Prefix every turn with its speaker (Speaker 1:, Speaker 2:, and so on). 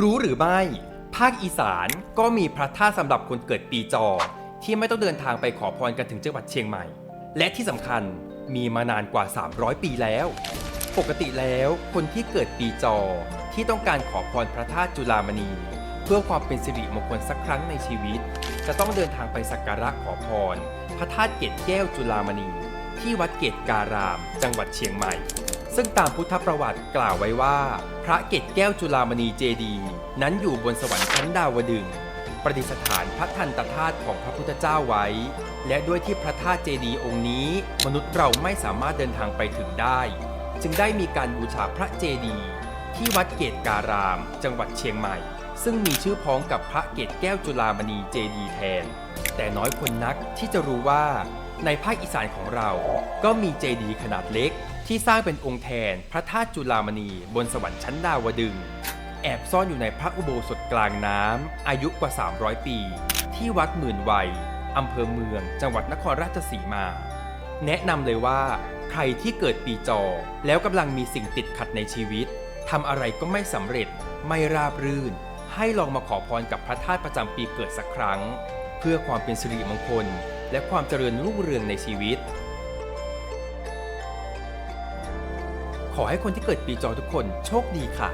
Speaker 1: รู้หรือไม่ ภาคอีสานก็มีพระธาตุสำหรับคนเกิดปีจอ ที่ไม่ต้องเดินทางไปขอพรกันถึงจังหวัดเชียงใหม่ และที่สำคัญมีมานานกว่า 300 ปีแล้ว ปกติแล้วคนที่เกิดปีจอที่ต้องการขอพรพระธาตุจุฬามณี เพื่อความเป็นสิริมงคลสักครั้งในชีวิต จะต้องเดินทางไปสักการะขอพร พระธาตุเกศแก้วจุฬามณี ที่วัดเกตการาม จังหวัดเชียงใหม่ ซึ่งตามพุทธประวัติกล่าวไว้ว่า พระเกตแก้วจุฬามณีเจดี นั้นอยู่บนสวรรค์ชั้นดาวดึงประดิษฐานพระทันตธาตุของพระพุทธเจ้าไว้ และด้วยที่พระธาตุเจดีองค์นี้ มนุษย์เราไม่สามารถเดินทางไปถึงได้ จึงได้มีการบูชาพระเจดีที่วัดเกตการาม จังหวัดเชียงใหม่ ซึ่งมีชื่อพ้องกับพระเกตแก้วจุฬามณีเจดีแทน แต่น้อยคนนักที่จะรู้ว่า ในภาคอีสานของเรา ก็มีเจดีย์ขนาดเล็ก ที่สร้างเป็นองค์แทนพระธาตุจุฬามณีบนสวรรค์ชั้นดาวดึง แอบซ่อนอยู่ในพระอุโบสถกลางน้ำอายุกว่า 300 ปี ที่วัดหมื่นวัยอำเภอเมือง จังหวัดนครราชสีมา แนะนำเลยว่า ใครที่เกิดปีจอ แล้วกำลังมีสิ่งติดขัดในชีวิตทำอะไรก็ไม่สำเร็จไม่ราบรื่น ให้ลองมาขอพรกับพระธาตุประจำปีเกิดสักครั้ง เพื่อความเป็นสิริมงคล และความเจริญรุ่งเรืองในชีวิต ขอให้คนที่เกิดปีจอทุกคนโชคดีค่ะ